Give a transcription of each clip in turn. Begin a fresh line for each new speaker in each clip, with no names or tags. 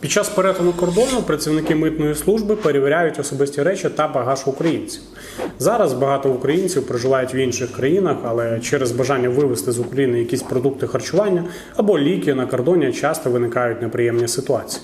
Під час перетину кордону працівники митної служби перевіряють особисті речі та багаж українців. Зараз багато українців проживають в інших країнах, але через бажання вивезти з України якісь продукти харчування або ліки на кордоні часто виникають неприємні ситуації.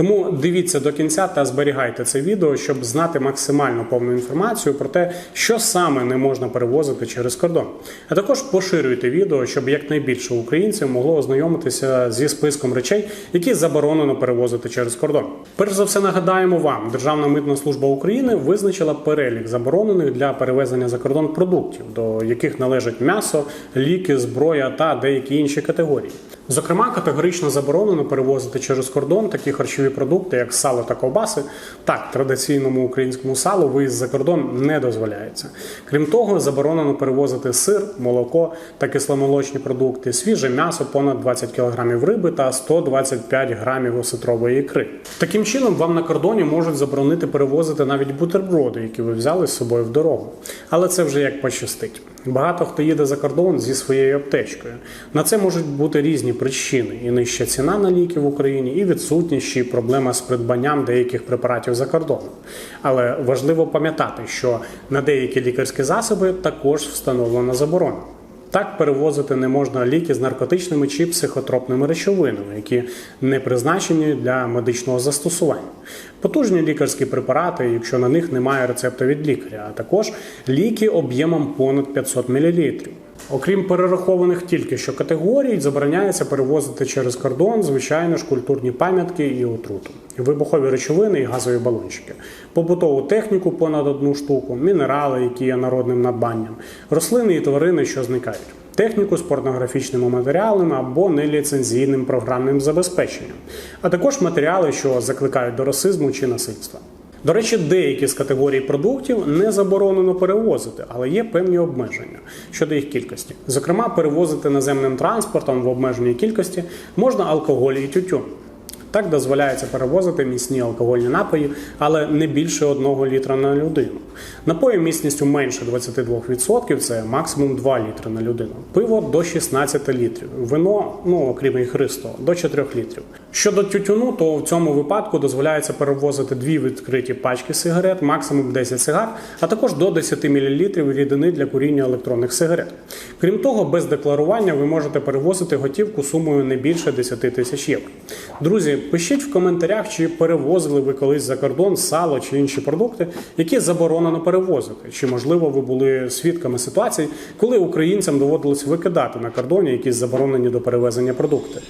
Тому дивіться до кінця та зберігайте це відео, щоб знати максимально повну інформацію про те, що саме не можна перевозити через кордон. А також поширюйте відео, щоб якнайбільше українців могло ознайомитися зі списком речей, які заборонено перевозити через кордон. Перш за все нагадаємо вам, Державна митна служба України визначила перелік заборонених для перевезення за кордон продуктів, до яких належать м'ясо, ліки, зброя та деякі інші категорії. Зокрема, категорично заборонено перевозити через кордон такі харчові продукти, як сало та ковбаси. Так, традиційному українському салу виїзд за кордон не дозволяється. Крім того, заборонено перевозити сир, молоко та кисломолочні продукти, свіже м'ясо, понад 20 кг риби та 125 грамів осетрової ікри. Таким чином, вам на кордоні можуть заборонити перевозити навіть бутерброди, які ви взяли з собою в дорогу. Але це вже як пощастить. Багато хто їде за кордон зі своєю аптечкою. На це можуть бути різні причини: і нижча ціна на ліки в Україні, і відсутність чи проблема з придбанням деяких препаратів за кордоном. Але важливо пам'ятати, що на деякі лікарські засоби також встановлена заборона. Так перевозити не можна ліки з наркотичними чи психотропними речовинами, які не призначені для медичного застосування. Потужні лікарські препарати, якщо на них немає рецепта від лікаря, а також ліки об'ємом понад 500 мл. Окрім перерахованих тільки що категорій, забороняється перевозити через кордон, звичайно ж, культурні пам'ятки і отруту, вибухові речовини і газові балончики, побутову техніку понад одну штуку, мінерали, які є народним надбанням, рослини і тварини, що зникають. Техніку з порнографічними матеріалами або неліцензійним програмним забезпеченням, а також матеріали, що закликають до расизму чи насильства. До речі, деякі з категорій продуктів не заборонено перевозити, але є певні обмеження щодо їх кількості. Зокрема, перевозити наземним транспортом в обмеженій кількості можна алкоголь і тютюн. Так дозволяється перевозити міцні алкогольні напої, але не більше 1 літра на людину. Напої міцністю менше 22% це максимум 2 літри на людину. Пиво до 16 літрів. Вино, ну окрім ігристо, до 4 літрів. Щодо тютюну, то в цьому випадку дозволяється перевозити дві відкриті пачки сигарет, максимум 10 сигар, а також до 10 мл рідини для куріння електронних сигарет. Крім того, без декларування ви можете перевозити готівку сумою не більше 10 тисяч євро. Друзі, пишіть в коментарях, чи перевозили ви колись за кордон сало чи інші продукти, які заборонено перевозити. Чи можливо ви були свідками ситуацій, коли українцям доводилось викидати на кордоні якісь заборонені до перевезення продукти?